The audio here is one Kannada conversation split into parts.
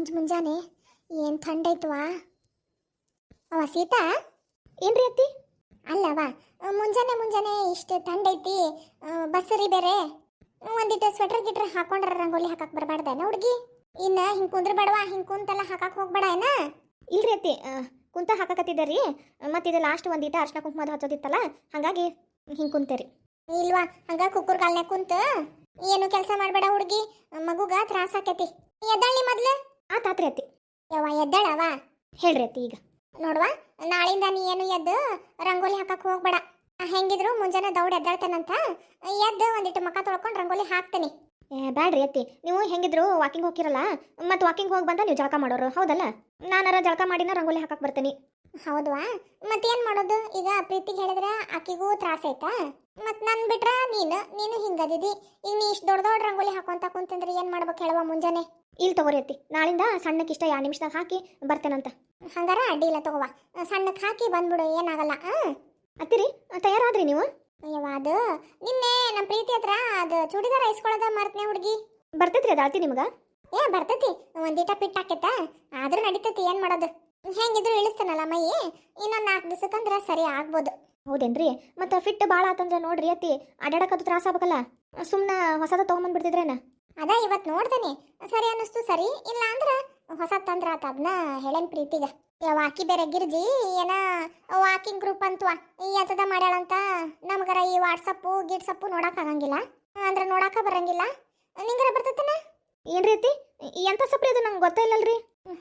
ಮುಂಜ್ ಮುಂಜಾನೆ ಏನು ಥಂಡೈತ್ವಾ ಅವ ಸೀತಾ? ಏನ್ರಿ ಅತ್ತಿ? ಅಲ್ಲವಾ ಮುಂಜಾನೆ ಮುಂಜಾನೆ ಇಷ್ಟು ಥಂಡೈತಿ ಬಸ್ಸರಿ ಬೇರೆ. ಒಂದಿಟ್ಟು ಸ್ವೆಟರ್ ಗಿಟ್ರ್ ಹಾಕೊಂಡ್ರ ರಂಗೋಲಿ ಹಾಕಕ್ ಬರಬಾರ್ದೇನ ಹುಡುಗಿ? ಇನ್ನ ಹಿಂಗ್ ಕುಂದ್ರ ಬೇಡವಾ ಹಿಂಗ್ ಕುಂತೆಲ್ಲ ಹಾಕಕ್ ಹೋಗ್ಬೇಡ ಏನ? ಇಲ್ರಿ ಅತ್ತಿ ಕುಂತ ಹಾಕಕತ್ತಿದ್ದೆ ರೀ ಮತ್ತು ಇದು ಲಾಸ್ಟ್ ಒಂದಿಟ ಅರ್ಶನ ಕುಂಕುಮದ ಹಚ್ಚೋದಿತ್ತಲ್ಲ, ಹಾಗಾಗಿ ಹಿಂಗ್ ಕುಂತೇರಿ. ಇಲ್ವಾ, ಹಂಗ ಕುಕ್ಕುರ್ ಕಾಲ್ನ್ಯಾಗ ಕುಂತ ಏನು ಕೆಲಸ ಮಾಡಬೇಡ ಹುಡುಗಿ, ಮಗುಗ ತ್ರಾಸ ಆಕೈತಿ. ಎದ್ದಾಳಿ ಮೊದ್ಲು? ಆತಾತ್ರಿ ಅತ್ತಿ. ಯವ್ವ ಎದ್ದಳವ ಹೇಳ್ರಿ ಅತ್ತಿ ಈಗ. ನೋಡುವ, ನಾಳಿಂದ ನೀ ಏನು ಎದ್ದು ರಂಗೋಲಿ ಹಾಕಕ್ಕೆ ಹೋಗ್ಬೇಡ. ಹೆಂಗಿದ್ರು ಮುಂಜಾನೆ ದೌಡ್ ಎದ್ದಾಳ್ತಾನಂತ, ಎದ್ದು ಒಂದಿಟ್ಟು ಮಕ್ಕ ತೊಳ್ಕೊಂಡು ರಂಗೋಲಿ ಹಾಕ್ತೇನೆ. ಬ್ಯಾಡ್ರಿ ಅತ್ತಿ. ನೀವು ಹೆಂಗಿದ್ರು ವಾಕಿಂಗ್ ಹೋಗಿರಲ್ಲ ಮತ್ತು ವಾಕಿಂಗ್ ಹೋಗಿ ಬಂದ ನೀವು ಜಳಕ ಮಾಡೋರು, ಹೌದಲ್ಲ? ನಾನಾರ ಜಳಕ ಮಾಡಿನ ರಂಗೋಲಿ ಹಾಕಕ್ಕೆ ಬರ್ತೀನಿ. ಹೌದ್ವಾ? ಮತ್ತೇನು ಮಾಡೋದು? ಈಗ ಪ್ರೀತಿಗೆ ಹೇಳಿದ್ರೆ ಆಕಿಗೂ ತ್ರಾಸ ಐತಾ ಮತ್ತು ನನ್ ಬಿಟ್ರ ನೀನು ನೀನು ಹಿಂಗದಿದಿ. ಈಗ ನೀ ಇಷ್ಟು ದೊಡ್ಡ ದೊಡ್ಡ ರಂಗೋಲಿ ಹಾಕೊಂತ ಕುಂತಂದ್ರೆ ಏನು ಮಾಡ್ಬೇಕು ಹೇಳುವ ಮುಂಜಾನೆ? ಇಲ್ಲಿ ತಗೋರಿ ಅತ್ತಿ. ನಾಳಿಂದ ಸಣ್ಣಕ್ಕಿಷ್ಟ ಎರಡು ನಿಮಿಷದಾಗ ಹಾಕಿ ಬರ್ತೇನಂತ. ಹಂಗಾರ ಅಡ್ಡಿ ಇಲ್ಲ ತಗೋವ. ಸಣ್ಣಕ್ಕೆ ಹಾಕಿ ಬಂದ್ಬಿಡು ಏನಾಗಲ್ಲ ಅತ್ತಿರಿ ತಯಾರಾದ್ರಿ ನೀವು? ಅಯ್ಯವ ಅದು ನಿನ್ನೆ ನಮ್ಮ ಪ್ರೀತಿ ಹತ್ರ ಅದು ಚೂಡಿದಾರ ಇಸ್ಕೊಳ್ಳೋದ ಮರ್ತನೆ ಹುಡುಗಿ. ಬರ್ತೈತ್ರಿ ಅದು ಅಳ್ತಿ ನಿಮ್ಗೆ? ಏ ಬರ್ತೈತಿ. ಒಂದೀಟ ಪಿಟ್ ಹಾಕೈತ. ಆದ್ರೂ ನಡೀತೈತಿ ಏನು ಮಾಡೋದು? ಹೆಂಗಿದ್ರು ಇಳಿಸ್ತಾನಲ್ಲ ಮೈ. ಇನ್ನೊಂದು ನಾಲ್ಕು ದಿವಸಕ್ಕಂದ್ರೆ ಸರಿ ಆಗ್ಬೋದು. ಹೌದೇನ್ರಿ? ಮತ್ತು ಫಿಟ್ ಭಾಳ ಆತಂದ್ರೆ ನೋಡ್ರಿ ಅತ್ತಿ. ಅಡ್ಡಾಡಕ್ಕದು ತ್ರಾಸ ಆಗ್ಬೇಕಲ್ಲ. ಸುಮ್ಮನೆ ಹೊಸದ ತೊಗೊಂಬಂದ್ಬಿಡ್ತಿದ್ರೇನ? ಅದ ಇವತ್ ನೋಡ್ತೇನೆ. ಸರಿ ಅನ್ನಿಸ್ತು. ಸರಿ ಇಲ್ಲ ಅಂದ್ರೆ ಹೊಸ ತಂದ್ರ ಆತ ಅದನ್ನ ಹೇಳೇನ್ ಪ್ರೀತಿಗ. ವಾಕಿ ಬೇರೆ ಗಿರ್ಜಿ ಏನ ವಾಕಿಂಗ್ ಗ್ರೂಪ್ ಅಂತವಾ. ಈ ಎಂತದ ಮಾಡ್ಯಾಳಂತ ನಮ್ಗರ ಈ ವಾಟ್ಸಪ್ಪು ಗಿಟ್ಸಪ್ಪು ನೋಡಕ್ ಆಗಂಗಿಲ್ಲ. ಅಂದ್ರೆ ನೋಡಾಕ ಬರಂಗಿಲ್ಲ. ನಿಂಗರ ಬರ್ತತನ? ಏನ್ ರೀತಿ? ಎಂತ ಸಪ್ರಿ ಅದು ನಂಗೆ ಗೊತ್ತಿಲ್ಲಲ್ರಿ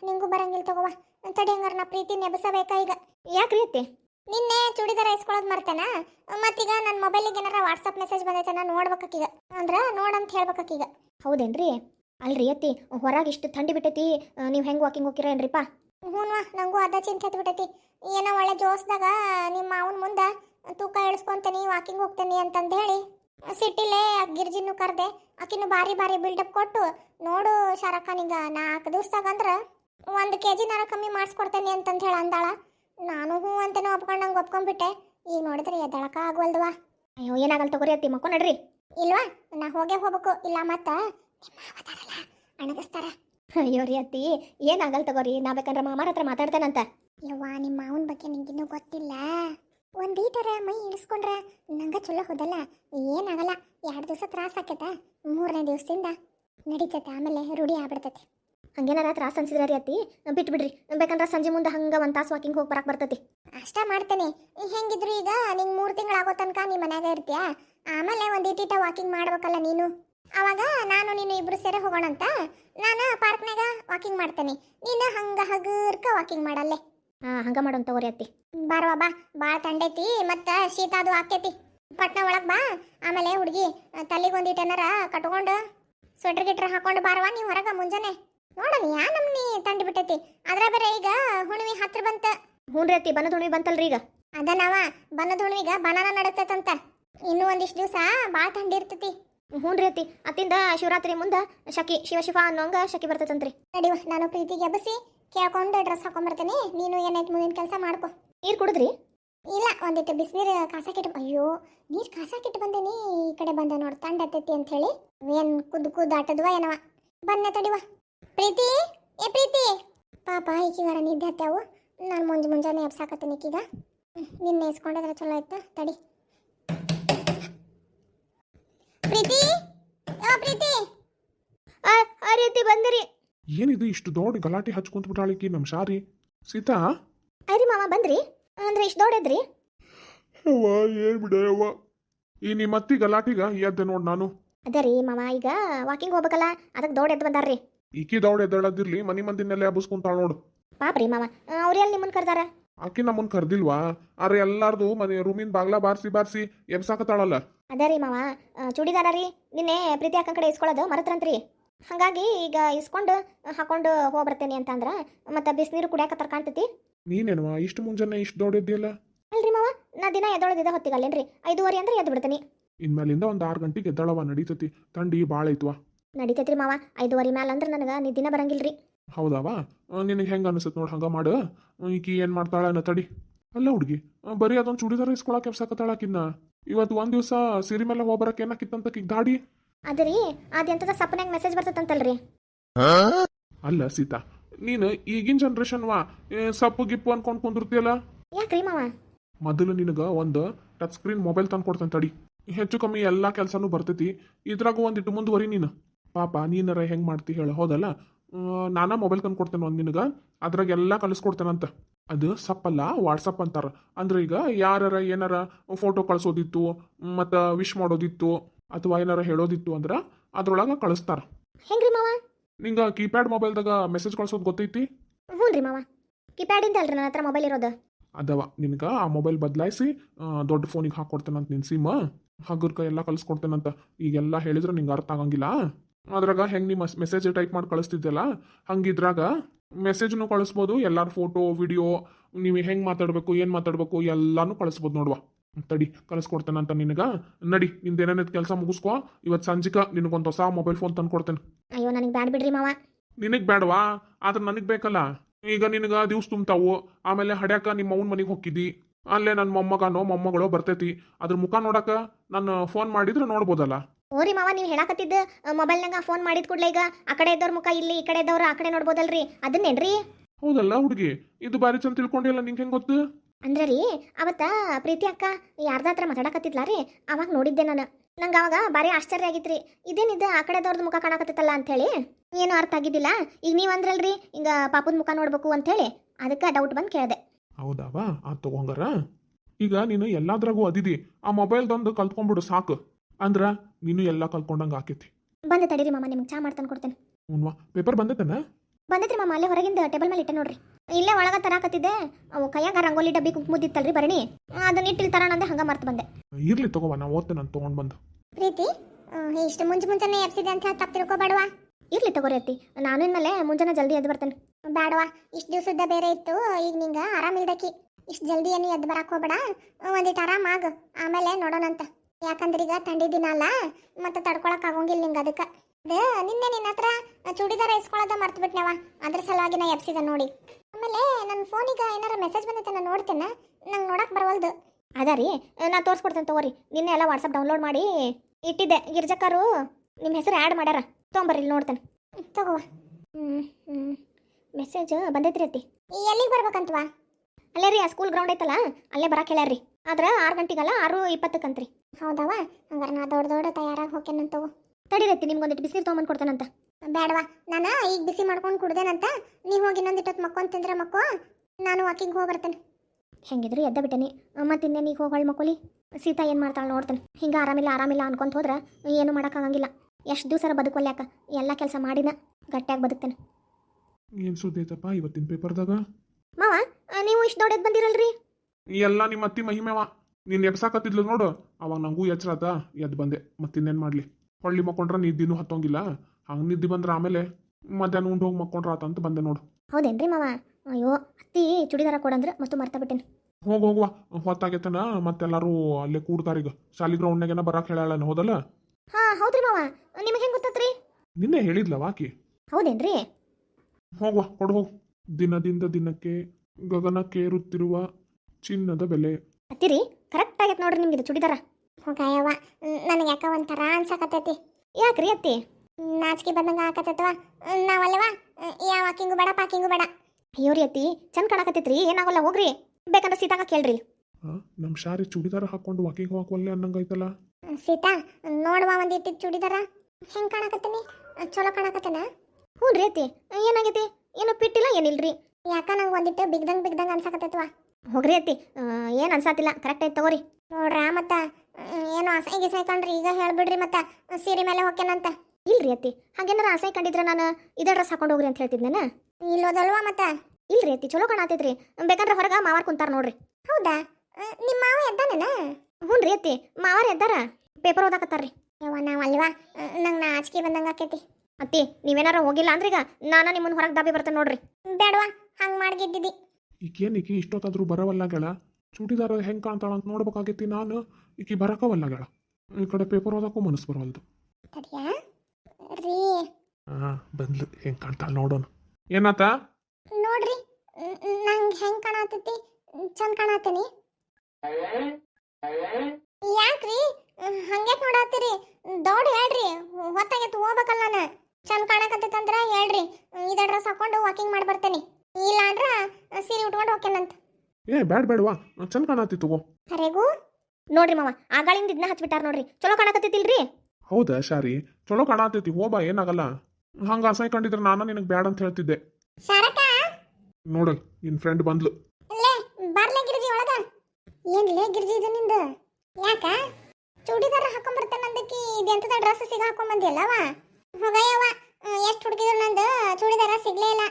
ನಿಂಗೂ ಬರಂಗಿಲ್ಲ ತಗೋವಾ. ತಡಿ ಹಂಗಾರ ನಾ ಪ್ರೀತಿ ನೆಬಸಬೇಕಾ ಈಗ. ಯಾಕೆ ರೀತಿ? ನಿನ್ನೆ ಚೂಡಿದಾರ ಇಸ್ಕೊಳ್ಳೋದು ಮರ್ತೇನ? ಮತ್ತೀಗ ನನ್ನ ಮೊಬೈಲಿಗೆ ಏನಾರ ವಾಟ್ಸಪ್ ಮೆಸೇಜ್ ಬಂದೈತನ ನೋಡ್ಬೇಕೀಗ ಅಂದ್ರೆ ನೋಡಂತ ಹೇಳ್ಬೇಕೀಗ ಹೌದೇನ್ರಿ? ಅಲ್ರಿ ಅತ್ತಿ ಹೊರಗೆ ಇಷ್ಟು ಥಂಡಿ ಬಿಟ್ಟೈತಿ ನೀವು ಹೆಂಗೆ ವಾಕಿಂಗ್ ಹೋಗಿರೇನ್ರಿಪ್ಪ ಹ್ಞೂನ್ವಾ ನಂಗೂ ಅದ ಚಿಂತೆ ಹತ್ಬಿಟ್ಟೈತಿ ಏನೋ ಒಳ್ಳೆ ಜೋಸ್ದಾಗ ನಿಮ್ಮ ಅವನ ಮುಂದೆ ತೂಕ ಇಳಿಸ್ಕೊಂತೀನಿ ವಾಕಿಂಗ್ ಹೋಗ್ತೀನಿ ಅಂತಂದು ಹೇಳಿ ಸಿಟ್ಟಿಲೇ ಗಿರ್ಜಿನೂ ಕರೆದೆ ಆಕಿನೂ ಭಾರಿ ಭಾರಿ ಬಿಲ್ಡಪ್ ಕೊಟ್ಟು ನೋಡು ಶಾರಕ್ಕ ನಿಂಗ ನಾಲ್ಕು ದಿವ್ಸದಾಗ ಅಂದ್ರೆ ಒಂದು ಕೆ ಜಿನಾರ ಕಮ್ಮಿ ಮಾಡಿಸ್ಕೊಡ್ತೇನೆ ಅಂತಂದು ಹೇಳಿ ಅಂದಾಳ. ನಾನು ಹ್ಞೂ ಅಂತನೂ ಒಪ್ಕೊಂಡು ನಂಗೆ ಒಪ್ಕೊಂಡ್ಬಿಟ್ಟೆ. ಈಗ ನೋಡಿದ್ರೆ ಎದ್ದಳಕ ಆಗ್ವಲ್ದವಾ ಅಯ್ಯೋ ಏನಾಗಲ್ಲ ತಗೋರಿ ಅತ್ತಿ ಮಕ್ಕೋ ನಡ್ರಿ. ಇಲ್ವಾ? ನಾ ಹೋಗೇ ಹೋಗ್ಬೇಕು. ಇಲ್ಲ ಮತ್ತ? ಅಣಗಿಸ್ತಾರ. ಅಯ್ಯೋ ರೀ ಅತ್ತಿ ಏನಾಗಲ್ಲ ತಗೋರಿ? ನಾ ಬೇಕಂದ್ರೆ ಮಾಮಾರ ಹತ್ರ ಮಾತಾಡ್ತೇನಂತ. ಯವ್ವ ನಿಮ್ಮ ಮಾವನ ಬಗ್ಗೆ ನಿಂಗಿನ್ನೂ ಗೊತ್ತಿಲ್ಲ. ಒಂದೀಟರ ಮೈ ಇಳಿಸ್ಕೊಂಡ್ರ ನಂಗ ಚಲೋ ಹೋದಲ್ಲ? ಏನಾಗಲ್ಲ ಎರಡು ದಿವಸ ತ್ರಾಸ ಆಕೈತ. ಮೂರನೇ ದಿವಸದಿಂದ ನಡೀತತೆ ಆಮೇಲೆ ರೂಢಿ ಆಗ್ಬಿಡ್ತೈತಿ. ಹಂಗೇನಾರ ತ್ರಾಸ ಅನ್ಸಿದ್ರೆ ರೀ ಅತ್ತಿ. ಬಿಟ್ಟು ಬಿಡ್ರಿ ಬೇಕಂದ್ರೆ ಸಂಜೆ ಮುಂದೆ ಹಂಗೆ ಒಂದು ತಾಸು ವಾಕಿಂಗ್ ಹೋಗಿ ಬರಕ್ಕೆ ಬರ್ತೈತಿ. ಅಷ್ಟ ಮಾಡ್ತೇನೆ. ಹೆಂಗಿದ್ರು ಈಗ ನಿಂಗೆ ಮೂರು ತಿಂಗಳಾಗೋ ತನಕ ನೀ ಮನ್ಯಾಗ ಇರ್ತೀಯಾ? ಆಮೇಲೆ ಒಂದು ಇಟ್ಟಿಟ ವಾಕಿಂಗ್ ಮಾಡ್ಬೇಕಲ್ಲ ನೀನು? ಅವಾಗ ನಾನು ನೀನು ಇಬ್ರು ಸೇರಿ ಹೋಗೋಣಂತ? ನಾನು ಪಾರ್ಕ್ನಾಗ ವಾಕಿಂಗ್ ಮಾಡ್ತೇನೆ. ನೀನು ಹಂಗ ಹಗರ್ಕ ವಾಕಿಂಗ್ ಮಾಡಲ್ಲೇ. ಹಾಂ ಹಂಗೆ ಮಾಡೋಣ ತಗೋರಿ ಅತ್ತಿ. ಬಾರವಾ ಬಾ ಭಾಳ ತಂಡೈತಿ ಮತ್ತು ಶೀತ ಅದು ಆಕೈತಿ. ಪಟ್ನ ಒಳಗೆ ಬಾ. ಆಮೇಲೆ ಹುಡುಗಿ ತಲೆಗೆ ಒಂದಿಟ್ಟು ಏನಾರ ಕಟ್ಕೊಂಡು ಸ್ವೆಟ್ರ್ ಗಿಟ್ರ್ ಹಾಕೊಂಡು ಬಾರವಾ ನೀವು ಹೊರಗ ಮುಂಜಾನೆ. ನೋಡನಿ ಯಾ ನಮ್ನಿ ತಂಡಿ ಬಿಟ್ಟೈತಿ? ಅದ್ರ ಬೇರೆ ಈಗ ಹುಣ್ಣಿಮೆ ಹತ್ರ ಬಂತ. ಹ್ಞೂ ರೀ ಅತ್ತಿ ಬನ್ನದ ಹುಣ್ಣಿಮೆ ಬಂತಲ್ರಿ ಈಗ. ಅದ ನಾವ ಬನ್ನದ ಹುಣ್ಣಿಮೆಗ ಬನಾನ ನಡತೈತಂತ. ಇನ್ನೂ ಒಂದಿಷ್ಟು ದಿವಸ ಭಾಳ ಥಂಡಿ ಇರ್ತೈತಿ. ಹ್ಞೂನ್ರಿ ಅತ್ತಿ ಅತ್ತಿಂದ ಶಿವರಾತ್ರಿ ಮುಂದೆ ಶಕಿ ಶಿವ ಶಿವ ಅನ್ನೋಂಗ ಶಕಿ ಬರ್ತೈತಂತ್ರಿ. ನಡಿವ ನಾನು ಪ್ರೀತಿಗೆ ಎಬ್ಬಸಿ ಕೇಳ್ಕೊಂಡು ಡ್ರೆಸ್ ಹಾಕೊಂಡ್ಬರ್ತೀನಿ ನೀನು ಏನೈತೆ ಮುಂದಿನ ಕೆಲಸ ಮಾಡ್ಕೊ. ನೀರು ಕುಡಿದ್ರಿ? ಇಲ್ಲ ಒಂದಿಟ್ಟು ಬಿಸಿನೀರು ಕಿಟ್ಟು ಅಯ್ಯೋ ನೀರು ಕಿಟ್ಟು ಬಂದೇನಿ ಈ ಕಡೆ ಬಂದೆ ನೋಡಿ ತಂಡ ಹತ್ತೈತಿ ಅಂತ ಹೇಳಿ. ಏನು ಕುದ್ದು ಕುದ್ದು ಆಟದ್ವ ಏನವ? ಬನ್ನೆ ತಡಿವ. ಪ್ರೀತಿ? ಏ ಪ್ರೀತಿ? ಪಾಪ ಈಕಿಗಾರ ನಿದ್ದೆ ಹತ್ಯಾವು ನಾನು ಮುಂಜೆ ಮುಂಜಾನೆ ಎಬ್ಸಾಕತ್ತೀನಿ ಈಕೀಗ ನಿನ್ನೆ ಇಸ್ಕೊಂಡಿದ್ರೆ ಚಲೋ ಆಯ್ತಾ? ತಡಿ. ಪ್ರೀತಿ? ಯಾವ ಪ್ರೀತಿ? ಆ ಆ ರೀತಿ ಬಂದಿರಿ. ಏನಿದು ಇಷ್ಟು ದೊಡ್ಡ ಗಲಾಟೆ ಹಚ್ಕೊಂತ ಬಿಟ್ಟಾಳಿಕಿ ನಮ್ಮ ಶಾರಿ? ಸೀತಾ? ಅರಿ ಮಾಮ ಬಂದ್ರಿ. ಅಂದ್ರೆ ಇಷ್ಟು ದೊಡ್ಡದ್ರಿ ಅವ್ವ ಏನ್ ಬಿಡವ್ವ ಈ ನಿಮ್ಮ ಅತ್ತಿ ಗಲಾಟಿಗ ಎದ್ದೆ ನೋಡ್ ನಾನು. ಅದೇ ರೀ ಮಾಮ ಈಗ ವಾಕಿಂಗ್ ಹೋಗ್ಬೇಕಲ್ಲ ಅದಕ್ಕೆ ದೊಡ್ಡ ಎದ್ದು ಬಂದಾರ್ರಿ. ಈಕಿ ದೌಡ್ ಎದ್ದೇಳದಿರ್ಲಿ ಮನಿ ಮಂದಿನೆಲ್ಲ ಹಬ್ಬಸ್ಕೊಂತಾಳ ನೋಡು. ಪಾಪ್ರಿ ಮಾವ. ಮಾಮ ನಿಮ್ಮನ್ ಕರ್ದಾರ? ಆಕಿ ನಮ್ಮನ್ ಕರ್ದಿಲ್ವಾ? ಆದ್ರೆ ಎಲ್ಲಾರ್ದು ಮನೆ ರೂಮಿನ ಬಾಗ್ಲ ಬಾರ್ಸಿ ಬಾರ್ಸಿ ಎಬ್ಸಾಕತ್ತಾಳಲ್ಲ. ಅದೇ ರೀ ಮಾವ. ಚೂಡಿದಾರ ರೀ. ನಿನ್ನೆ ಪ್ರೀತಿ ಅಕ್ಕನ ಕಡೆ ಇಸ್ಕೊಳ್ಳೋದು ಮರತ್ರಂತ್ರಿ. ಹಾಗಾಗಿ ಈಗ ಇಸ್ಕೊಂಡು ಹಾಕೊಂಡು ಹೋಗ್ಬರ್ತೇನೆ ಅಂತ ಅಂದ್ರ ಮತ್ತೆ ಬಿಸಿನೀರು ಕುಡಿಯಾಕತ್ತಾರ ಕಾಣ್ತೈತಿ? ನೀನೇನ್ವಾ ಇಷ್ಟು ಮುಂಜಾನೆ ಇಷ್ಟು ದೌಡಿದ್ದಿಲ್ಲ ಅಲ್ರಿ ಮಾವ ನಾ ದಿನ ಎದ್ದೊಳದಿದ್ದ ಹೊತ್ತಿಗಲ್ಲೇನ್ರಿ. ಐದುವರೆ ಅಂದ್ರೆ ಎದ್ದು ಬಿಡ್ತೀನಿ ಇನ್ಮೇಲಿಂದ ಒಂದು ಆರು ಗಂಟೆಗೆ ಎದ್ದಳವ ನಡೀತತಿ. ತಂಡಿ ಭಾಳ ಐತ್ವಾ. ನಡೀತೈತ್ರಿ ಮಾವ ಐದುವರೆ ಮ್ಯಾಲ ಅಂದ್ರೆ ನನಗೆ ನಿದ್ದಿನ ಬರಂಗಿಲ್ರಿ. ಹೌದಾವಾ? ನಿನಗೆ ಹೆಂಗ ಅನಿಸುತ್ತೆ ನೋಡಿ ಹಂಗ ಮಾಡು. ಈಕಿ ಏನ್ ಮಾಡ್ತಾಳೆ ಅನ್ನ ತಡಿ. ಅಲ್ಲ ಹುಡುಗಿ ಬರೀ ಅದೊಂದು ಚೂಡಿದಾರ ಇಸ್ಕೊಳಕ್ ಕೆಪ್ಸಾಕತ್ತಾಳಕಿನ್ನ ಇವತ್ತು ಒಂದ್ ದಿವಸ ಸಿರಿ ಮೇಲೆ ಹೋಗ್ಬರಕ್ಕೆ ಏನಾಕಿತ್ತಂತ ಕಿಗ್ ಗಾಡಿ ಅದ್ರಿ ರೀ ಅದೆಂತದ ಸಪ್ಪನ್ಯಾಗ ಮೆಸೇಜ್ ಬರ್ತದಂತಲ್ರಿ ಅಲ್ಲ ಸೀತಾ ನೀನು ಈಗಿನ ಜನ್ರೇಷನ್ ವಾ ಏ, ಸಪ್ಪು ಗಿಪ್ಪು ಅನ್ಕೊಂಡು ಕುಂದಿರ್ತೀಯಲ್ಲ? ಯಾಕ್ರಿ ಮಾವ? ಮೊದಲು ನಿನಗ ಒಂದು ಟಚ್ ಸ್ಕ್ರೀನ್ ಮೊಬೈಲ್ ತಂದು ಕೊಡ್ತಾನೆ ತಡಿ. ಹೆಚ್ಚು ಕಮ್ಮಿ ಎಲ್ಲ ಕೆಲಸನೂ ಬರ್ತೈತಿ. ಇದ್ರಾಗೂ ಒಂದಿಟ್ಟು ಮುಂದುವರಿ ನೀನು. ಪಾಪ ನೀನಾರ ಹೆಂಗೆ ಮಾಡ್ತಿ ಹೇಳ. ಹೌದಲ್ಲ? ನಾನಾ ಮೊಬೈಲ್ ತಂದು ಕೊಡ್ತೇನೆ ಒಂದು ನಿನಗೆ. ಅದ್ರಾಗ ಎಲ್ಲ ಕಲಿಸ್ಕೊಡ್ತೇನಂತ. ಅದು ಸಪ್ಪಲ್ಲ ವಾಟ್ಸಪ್ ಅಂತಾರ. ಅಂದ್ರೆ ಈಗ ಯಾರಾರ ಏನಾರ ಫೋಟೋ ಕಳಿಸೋದಿತ್ತು ಮತ್ತು ವಿಶ್ ಮಾಡೋದಿತ್ತು ಅಥವಾ ಏನಾರ ಹೇಳೋದಿತ್ತು ಅಂದ್ರೆ ಅದ್ರೊಳಗೆ ಕಳಿಸ್ತಾರ. ಹೆಂಗ್ರಿ ಮಾವ? ನಿಂಗೆ ಕೀಪ್ಯಾಡ್ ಮೊಬೈಲ್ದಾಗ ಮೆಸೇಜ್ ಕಳ್ಸೋದು ಗೊತ್ತೈತಿ? ಹ್ಞೂ ರೀ ಕೀಪ್ಯಾಡ್ ಇಂದ ಅಲ್ರಿ ನನ್ನ ಹತ್ರ ಮೊಬೈಲ್ ಇರೋದು. ಅದವ ನಿನಗೆ ಆ ಮೊಬೈಲ್ ಬದಲಾಯಿಸಿ ದೊಡ್ಡ ಫೋನಿಗೆ ಹಾಕ್ಕೊಡ್ತೇನಂತ ನಿನ್ನ ಸಿಮ್ ಹಗ್ಗರ್ಕ ಎಲ್ಲ ಕಲಿಸ್ಕೊಡ್ತೇನಂತ. ಈಗೆಲ್ಲ ಹೇಳಿದ್ರೆ ನಿಂಗೆ ಅರ್ಥ ಆಗಂಗಿಲ್ಲ. ಅದ್ರಾಗ ಹೆಂಗೆ ನಿಮ್ಮ ಮೆಸೇಜ್ ಟೈಪ್ ಮಾಡಿ ಕಳಿಸ್ತಿದ್ದೆಲ್ಲ ಹಂಗಿದ್ರಾಗ ಮೆಸೇಜ್ನು ಕಳಿಸ್ಬೋದು ಎಲ್ಲಾರ ಫೋಟೋ ವಿಡಿಯೋ ನೀವು ಹೆಂಗೆ ಮಾತಾಡಬೇಕು ಏನು ಮಾತಾಡಬೇಕು ಎಲ್ಲಾನು ಕಳಿಸ್ಬೋದು ನೋಡುವ. ತಡಿ ಕಳಿಸ್ಕೊಡ್ತೇನಂತ ನಿನಗ. ನಡಿ ನಿಂದ ಏನೇನೈತೆ ಕೆಲಸ ಮುಗಿಸ್ಕೋ. ಇವತ್ತು ಸಂಜಿಕ ನಿನಗೊಂದು ಹೊಸ ಮೊಬೈಲ್ ಫೋನ್ ತಂದು ಕೊಡ್ತೇನೆ. ಅಯ್ಯೋ ನನಗೆ ಬ್ಯಾಡ್ ಬಿಡ್ರಿ ಮಾವ. ನಿನಗೆ ಬೇಡವಾ ಆದ್ರೆ ನನಗೆ ಬೇಕಲ್ಲ. ಈಗ ನಿನಗ ದಿವ್ಸ ತುಂಬ್ತಾವು. ಆಮೇಲೆ ಹಡ್ಯಾಕ ನಿಮ್ಮ ಅವ್ನ ಮನೆಗೆ ಹೋಗಿದ್ದಿ ಅಲ್ಲೇ ನನ್ನ ಮೊಮ್ಮಗನೋ ಮೊಮ್ಮಗಳೋ ಬರ್ತೈತಿ. ಅದ್ರ ಮುಖ ನೋಡಕ ನಾನು ಫೋನ್ ಮಾಡಿದ್ರೆ ನೋಡ್ಬೋದಲ್ಲ. ಓರಿ ಮಾವ ನೀವು ಹೇಳಾಕತ್ತಿದ್ದ ಮೊಬೈಲ್ನಾಗ ಫೋನ್ ಮಾಡಿದ ಕೂಡಲೇ ಈಗ ಆ ಕಡೆ ಇದ್ದವ್ರ ಮುಖ ಇಲ್ಲಿ ಈ ಕಡೆ ಇದ್ದವ್ರು ಆ ಕಡೆ ನೋಡ್ಬೋದಲ್ರಿ ಅದನ್ನೇನ್ರಿ? ಹೌದಲ್ಲ ಹುಡುಗಿ ಇದು ಬಾರಿ ಚಂದ ತಿಳ್ಕೊಂಡಿಲ್ಲ ನಿಂಗೆ ಹೆಂಗೆ ಗೊತ್ತು? ಅಂದ್ರೆ ರೀ ಅವತ್ತ ಪ್ರೀತಿ ಅಕ್ಕ ಯಾರ್ದಾತ್ರ ಮಾತಾಡಕತ್ತಿದ್ಲ ರೀ ಅವಾಗ ನೋಡಿದ್ದೆ ನಾನು. ನಂಗೆ ಅವಾಗ ಬಾರಿ ಆಶ್ಚರ್ಯ ಆಗಿತ್ರಿ ಇದೇನಿದೆ ಆ ಕಡೆದವ್ರದ್ದು ಮುಖ ಕಾಣಕತ್ತಿತ್ತಲ್ಲ ಅಂಥೇಳಿ ಏನು ಅರ್ಥ ಆಗಿದ್ದಿಲ್ಲ ಈಗ ನೀವು ಅಂದ್ರಲ್ರಿ ಈಗ ಪಾಪದ ಮುಖ ನೋಡ್ಬೇಕು ಅಂಥೇಳಿ ಅದಕ್ಕೆ ಡೌಟ್ ಬಂದು ಕೇಳಿದೆ. ಹೌದಾವಾ? ಆ ತಗೊಂಗಾರ? ಈಗ ನೀನು ಎಲ್ಲಾದ್ರಾಗೂ ಅದಿದಿ ಆ ಮೊಬೈಲ್ದೊಂದು ಕಲ್ತ್ಕೊಂಡ್ಬಿಡು ಸಾಕು. ಅಂದ್ರ ನೀನು ಎಲ್ಲ ಕಲ್ಕೊಂಡಂಗ ಆಕೈತಿ. ಬಂದ ತಡೀರಿ ಮಾಮ ನಿಮ್ಗೆ ಚಾ ಮಾಡ್ತಾನೆ ಕೊಡ್ತೇನೆ. ಹ್ಞೂ ಪೇಪರ್ ಬಂದೈತನ? ಬಂದೈತ್ರಿ ಮಾಮ ಅಲ್ಲೇ ಹೊರಗಿಂದ ಟೇಬಲ್ ಮೇಲೆ ಇಟ್ಟೆ ನೋಡ್ರಿ. ಇಲ್ಲೇ ಒಳಗ ತರಾಕತ್ತಿದ್ದೆ ಅವು ಕೈಯಾಗ ರಂಗೋಲಿ ಡಬ್ಬಿ ಮುದ್ದಿತ್ತಲ್ರಿ ಬರಣಿ. ಅದನ್ನ ಇಟ್ಟಿಲ್ ತರಾನಂದೆ ಹಂಗ ಮರ್ತು ಬಂದೆ. ಇರ್ಲಿ ತಗೋವ ನಾ ಓದ್ತೇನೆ ನಾನು ತಗೊಂಡ್ ಬಂದು. ಪ್ರೀತಿ ಇಷ್ಟು ಮುಂಚೆ ಮುಂಚೆನೆ ಎಪ್ಸಿದೆ ಅಂತ ಹೇಳಿ ತಪ್ಪು ತಿಳ್ಕೊಬೇಡವಾ ಇರ್ಲಿ ತಗೋರಿ ಅತ್ತಿ ನಾನು ಇನ್ಮೇಲೆ ಮುಂಜಾನೆ ಜಲ್ದಿ ಎದ್ದು ಬರ್ತೇನೆ. ಬೇಡವಾ ಇಷ್ಟು ದಿವಸದ ಬೇರೆ ಇತ್ತು ಈಗ ನಿಂಗೆ ಆರಾಮಿಲ್ದಕ್ಕಿ ಇಷ್ಟು ಜಲ್ದಿ ಏನು ಎದ್ದು ಬರಕ್ಕೆ ಹೋಗ್ಬೇಡ ಒಂದಿಟ್ಟು ಆರಾಮಾಗ ಆಮೇಲೆ ನೋಡೋಣಂತ. ಯಾಕಂದ್ರೆ ಈಗ ಥಂಡಿ ದಿನ ಅಲ್ಲ ಮತ್ತೆ ತಡ್ಕೊಳಕ್ ಆಗೋಂಗಿಲ್ಲ ನಿಂಗೆ ಅದಕ್ಕೆ. ಅದ ನಿನ್ನೆ ನಿನ್ನ ಹತ್ರ ಚೂಡಿದಾರ ಇಸ್ಕೊಳ್ಳೋದ ಮರ್ತು ಬಿಟ್ನವ ಅದ್ರ ಸಲುವಾಗಿ ನಾ ಎಪ್ಸಿದ ನೋಡಿ. ಆಮೇಲೆ ನನ್ನ ಫೋನಿಗೆ ಏನಾರ ಮೆಸೇಜ್ ಬಂದೈತೆ ನಾನು ನೋಡ್ತೇನೆ ನಂಗೆ ನೋಡಕ್ ಬರವಲ್ದು. ಅದ ರೀ ನಾ ತೋರಿಸ್ಕೊಡ್ತೇನೆ ತಗೋರಿ ನಿನ್ನೆ ಎಲ್ಲ ವಾಟ್ಸಪ್ ಡೌನ್ಲೋಡ್ ಮಾಡಿ ಇಟ್ಟಿದ್ದೆ. ಗಿರ್ಜಕ್ಕರು ನಿಮ್ಮ ಹೆಸರು ಆ್ಯಡ್ ಮಾಡ್ಯಾರ ತೊಗೊಂಬರ್ರಿ ನೋಡ್ತೇನೆ. ತಗೋ. ಹ್ಞೂ ಹ್ಞೂ ಮೆಸೇಜ್ ಬಂದೈತ್ರಿ ಅತ್ತಿ. ಎಲ್ಲಿಗೆ ಬರ್ಬೇಕಂತವಾ? ಅಲ್ಲೇ ರೀ ಆ ಸ್ಕೂಲ್ ಗ್ರೌಂಡ್ ಐತಲ್ಲ ಅಲ್ಲೇ ಬರಕ್ಕೆ ಹೇಳ್ಯಾರ್ರಿ. ಆದ್ರೆ ಆರು ಗಂಟೆಗಲ್ಲ ಆರು ಇಪ್ಪತ್ತಕ್ಕಂತ್ರಿ. ಹೌದವ? ಹಂಗಾರೆ ನಾ ದೊಡ್ಡ ದೊಡ್ಡ ತಯಾರಾಗಿ ಹೋಗ್ತೇನಂತವು ತಡಿರೈತಿ ನಿಮ್ಗೊಂದಿಟ್ಟು ಬಿಸಿ ತೊಗೊಂಬಂದು ಕೊಡ್ತೇನಂತ. ಬೇಡವಾ ನಾನು ಈಗ ಬಿಸಿ ಮಾಡ್ಕೊಂಡು ಕುಡ್ದೇನಂತ ನೀವು ಹೋಗಿ ಇನ್ನೊಂದಿಟ್ಟು ಮಕ್ಕೊಂಡ್ ತಿಂದ್ರೆ ಮಕ್ಕೋ ನಾನು ವಾಕಿಂಗ್ ಹೋಗಿ ಬರ್ತೇನೆ. ಹೆಂಗಿದ್ರು ಎದ್ದ ಬಿಟ್ಟೇನಿ. ಮತ್ತೆ ಇನ್ನೇನು ಈಗ ಹೋಗೋಳು ಮಕ್ಕಳಿ ಸೀತಾ ಏನು ಮಾಡ್ತಾಳೆ ನೋಡ್ತೇನೆ. ಹಿಂಗೆ ಆರಾಮಿಲ್ಲ ಆರಾಮಿಲ್ಲ ಅನ್ಕೊಂತ ಹೋದ್ರೆ ಏನು ಮಾಡೋಕ್ಕಾಗಂಗಿಲ್ಲ ಎಷ್ಟು ದಿವಸ ಬದುಕೊಲ್ಯಾಕ? ಎಲ್ಲ ಕೆಲಸ ಮಾಡಿನ ಗಟ್ಟಿಯಾಗಿ ಬದುಕ್ತೇನೆ. ಏನು ಸುದ್ದಿ ಐತಪ್ಪ ಇವತ್ತಿನ ಪೇಪರ್ದಾಗ? ಮಾವ ನೀವು ಇಷ್ಟು ದೊಡ್ಡದು ಬಂದಿರಲ್ರಿ? ಎಲ್ಲ ನಿಮ್ಮ ಅತ್ತಿ ಮಹಿಮೆವ? ನೀನು ಎಬ್ಸಾಕತ್ತಿದ್ಲು ನೋಡು. ಅವಾಗ ನಂಗೂ ಎಚ್ಚರ ಆತ ಎದ್ದು ಬಂದೆ. ಮತ್ತಿನ್ನೇನು ಮಾಡಲಿ? ಹೊಳ್ಳಿ ಮಕ್ಕೊಂಡ್ರೆ ನಿದ್ದಿನೂ ಹತ್ತೋಂಗಿಲ್ಲ. ಹಂಗೆ ನಿದ್ದೆ ಬಂದ್ರೆ ಆಮೇಲೆ ಮಧ್ಯಾಹ್ನ ಉಂಡು ಹೋಗಿ ಮಕ್ಕೊಂಡ್ರ ಆತ ಅಂತ ಬಂದೆ ನೋಡು. ಹೌದೇನ್ರಿ ಮಾವ? ಅಯ್ಯೋ ಅತ್ತಿ ಚುಡಿದಾರ ಕೊಡಂದ್ರೆ ಮಸ್ತು ಮರ್ತಾ ಬಿಟ್ಟೇನೆ ಹೋಗಿ ಹೋಗುವ ಹೊತ್ತಾಗೈತನ? ಮತ್ತೆಲ್ಲರೂ ಅಲ್ಲೇ ಕೂಡ್ತಾರೀಗ ಶಾಲಿ ಗ್ರೌಂಡ್ನಾಗೇನ ಬರಕ್ಕೆ ಹೇಳಲ್ಲ ಹೋದಲ್ಲ? ಹಾಂ ಹೌದ್ರಿ ಮಾವ. ನಿಮಗೆ ಹೆಂಗೆ ಗೊತ್ತತ್ರಿ? ನಿನ್ನೆ ಹೇಳಿದ್ಲವ ಆಕಿ? ಹೌದೇನ್ರಿ? ಹೋಗುವ ಕೊಡು ಹೋಗು. ದಿನದಿಂದ ದಿನಕ್ಕೆ ಗಗನಕ್ಕೇರುತ್ತಿರುವ ಚಿನ್ನದ ಬೆಲೆ. ಅತ್ತಿರಿ ಕರೆಕ್ಟ್ ಆಗೈತೆ ನೋಡ್ರಿ ನಿಮ್ಗೆ ಇದು ಚುಡಿದಾರ. ಹೋಗಾಯವ್ವ. ನನಗೆ ಯಾಕ ಒಂಥರ ಅನ್ಸಕತ್ತೈತಿ. ಯಾಕ್ರಿ ಅತ್ತಿ? ನಾಚಿಕೆ ಬಂದಂಗ ಆಕತ್ತೈತವ ನಾವಲ್ಲವ ಯಾವ ಹಾಕಿಂಗು ಬೇಡ ಪಾಕಿಂಗು ಬೇಡ. ಅಯ್ಯೋ ರೀ ಅತ್ತಿ ಚಂದ ಕಾಣಕತ್ತೈತ್ರಿ ಏನಾಗಲ್ಲ ಹೋಗ್ರಿ. ಬೇಕಂದ್ರೆ ಸೀತಾಗ ಕೇಳ್ರಿ. ನಮ್ಮ ಶಾರಿ ಚುಡಿದಾರ ಹಾಕೊಂಡು ವಾಕಿಂಗ್ ಹೋಗವಲ್ಲೆ ಅನ್ನಂಗೈತಲ್ಲ ಸೀತಾ ನೋಡುವ ಒಂದಿಟ್ಟು ಚುಡಿದಾರ. ಹೆಂಗ್ ಕಾಣಕತ್ತೀನಿ? ಚಲೋ ಕಾಣಕತ್ತನ? ಹ್ಞೂ ರೀ ಅತ್ತಿ ಏನಾಗೈತಿ? ಏನು ಪಿಟ್ಟಿಲ್ಲ ಏನಿಲ್ರಿ? ಯಾಕ ನಂಗೆ ಒಂದಿಟ್ಟು ಬಿಗ್ದಂಗ್ ಬಿಗ್ದಂಗ್ ಅನ್ಸಕತ್ತೈತವ ಹೋಗ್ರಿ ಅತ್ತಿ. ಏನು ಅನ್ಸಾತಿಲ್ಲ. ಕರೆಕ್ಟ್ ಐತೆ ತಗೋರಿ. ನೋಡ್ರ ಮತ್ತ ಏನು ಆಸೆ ಗಿಸೈ ಕಂಡ್ರಿ ಈಗ ಹೇಳ್ಬಿಡ್ರಿ ಮತ್ತ. ಸೀರೆ ಮೇಲೆ ಹೋಗ್ಯಾನಂತ ಇಲ್ರಿ ಅತ್ತಿ. ಹಾಗೇನಾರ ಆಸೆ ಕಂಡಿದ್ರೆ ನಾನು ಇದೇ ಡ್ರೆಸ್ ಹಾಕೊಂಡು ಹೋಗ್ರಿ ಅಂತ ಹೇಳ್ತಿದ್ನೇನ ಇಲ್ಲೋದಲ್ವಾ ಮತ್ತ? ಇಲ್ರಿ ಅತ್ತಿ ಚಲೋ ಕಾಣತೈತ್ರಿ. ಬೇಕಂದ್ರೆ ಹೊರಗೆ ಮಾವಾರ್ ಕುಂತಾರ ನೋಡ್ರಿ. ಹೌದಾ? ನಿಮ್ಮ ಮಾವ ಎದ್ದಾನೇನ? ಹ್ಞೂ ರೀ ಅತ್ತಿ. ಮಾವಾರ ಎದ್ದಾರ? ಪೇಪರ್ ಓದಾಕತ್ತಾರ್ರಿ. ನಾವು ಅಲ್ಲಿವ್ವ ನಂಗೆ ನಾಚಿಕೆ ಬಂದಂಗೆ ಆಕೈತಿ. ಅತ್ತಿ ನೀವೇನಾರ ಹೋಗಿಲ್ಲ ಅಂದ್ರೆ ಈಗ ನಾನು ನಿಮ್ಮನ್ನ ಹೊರಗೆ ದಾಬಿ ಬರ್ತೇನೆ ನೋಡ್ರಿ. ಬೇಡವಾ ಹಂಗೆ ಮಾಡ್ಗಿದ್ದಿದ್ದಿ ಈಕೇನು ಈಕಿ ಇಷ್ಟೊತ್ತಾದ್ರೂ ಗೆಳ? ಚೂಟಿದಾರ ಹೆಂಗೆ ಕಾಣ್ತಾಳ ಅಂತ ನೋಡ್ಬೇಕಾಗೈತಿ ನಾನು. ಈಕಿ ಬರಕವಲ್ಲಾಗಳ ಈ ಕಡೆ ಪೇಪರ್ ಓದಕ್ಕೂ ಮನಸ್ಸು ಬರವಲ್ದು. ಹಾಂ ಬಂದ್ಲು. ಹೆಂಗೆ ಕಾಣ್ತಾಳ ನೋಡೋಣ. ಏನಾತ? ನೋಡ್ರಿ. ನಂಗೆ ಹೆಂಗೆ ಕಾಣತೈತಿ? ಚಂದ ಕಾಣತೀನಿ. ಯಾಕ್ರಿ? ಹಂಗೆ ನೋಡತ್ತೀರಿ ದೌಡ್ ಹೇಳ್ರಿ. ಹೊತ್ತಾಗೈತಿ ಹೋಗ್ಬೇಕಲ್ಲ ನಾನು. ಚಂದ ಕಾಣಕತ್ತೈತಂದ್ರ ಹೇಳ್ರಿ. ಇದ ಡ್ರೆಸ್ ಹಾಕೊಂಡು ವಾಕಿಂಗ್ ಮಾಡಿ ಬರ್ತೇನೆ ಇಲ್ಲ ಸೀರೆ ಉಟ್ಕೊಂಡು ಹೋಗ್ತೇನಂತ ಏ ಬ್ಯಾಡ್ ಬ್ಯಾಡ್ವಾ ಚಂದ ಕಾಣತಿ ತಗೋ. ಕರೆಗೂ ನೋಡ್ರಿ ಮಾವ ಆಗಳಿಂದ ಇದನ್ನ ಹಚ್ಬಿಟ್ಟಾರ ನೋಡ್ರಿ. ಚಲೋ ಕಾಣಕತ್ತಿತ್ತಿಲ್ರಿ ಹೌದಾ ಶಾರಿ? ಚಲೋ ಕಾಣತೈತಿ ಹೋಬಾ ಏನಾಗಲ್ಲ. ಹಂಗ ಅಸಹ್ಯ ಕಂಡಿದ್ರೆ ನಾನು ನಿನಗೆ ಬ್ಯಾಡ್ ಅಂತ ಹೇಳ್ತಿದ್ದೆ. ಸರಕ ನೋಡಲ್ ನಿನ್ ಫ್ರೆಂಡ್ ಬಂದ್ಲು. ಲೇ ಬರ್ಲೆ ಗಿರ್ಜಿ ಒಳಗ. ಏನ್ಲೇ ಗಿರ್ಜಿ ಇದು ನಿಂದ? ಯಾಕ? ಚೂಡಿದಾರ ಹಾಕೊಂಡ್ ಬರ್ತಾನ ಅಂದಕ್ಕೆ ಇದೆಂತ ಡ್ರೆಸ್ ಸಿಗ ಹಾಕೊಂಡ್ ಬಂದಿಲ್ಲವ ಹೋಗಯ್ಯವ ಎಷ್ಟು ಹುಡುಕಿದ್ರು ನಂದು? ಚೂಡಿದಾರ ಸಿಗ್ಲೇ ಇಲ್ಲ.